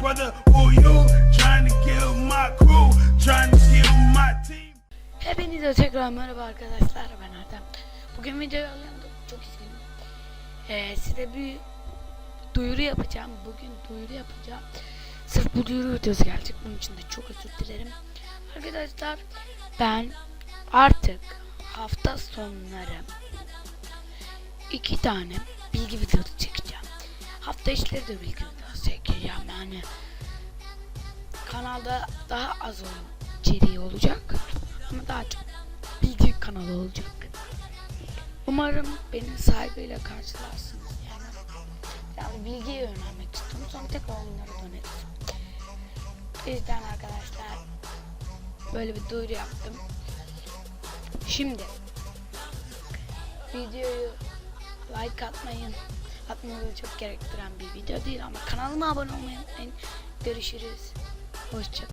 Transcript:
brother who you. Trying to kill my crew, trying to kill my team. Hepinize tekrar merhaba arkadaşlar ben Erdem. Bugün videoyu alıyorum çok üzgünüm. Ee, size bir duyuru yapacağım. Bugün duyuru yapacağım. Sırf bu duyuru videosu gelecek. Bunun için de çok özür dilerim. Arkadaşlar ben artık hafta sonları iki tane bilgi videosu çekeceğim. Hafta içleri de bilgi çekeceğim yani. Kanalda daha az içeriği olacak ama daha çok bilgi kanalı olacak. Umarım beni saygıyla karşılarsınız yani. Yani bilgiye yönelmek istiyorum sonra tekrar oyunlara döneriz. O yüzden arkadaşlar böyle bir duyuru yaptım. Şimdi videoyu like atmayın. Atmanızı çok gerektiren bir video değil ama kanalıma abone olmayı unutmayın. Görüşürüz. Hoşçakalın.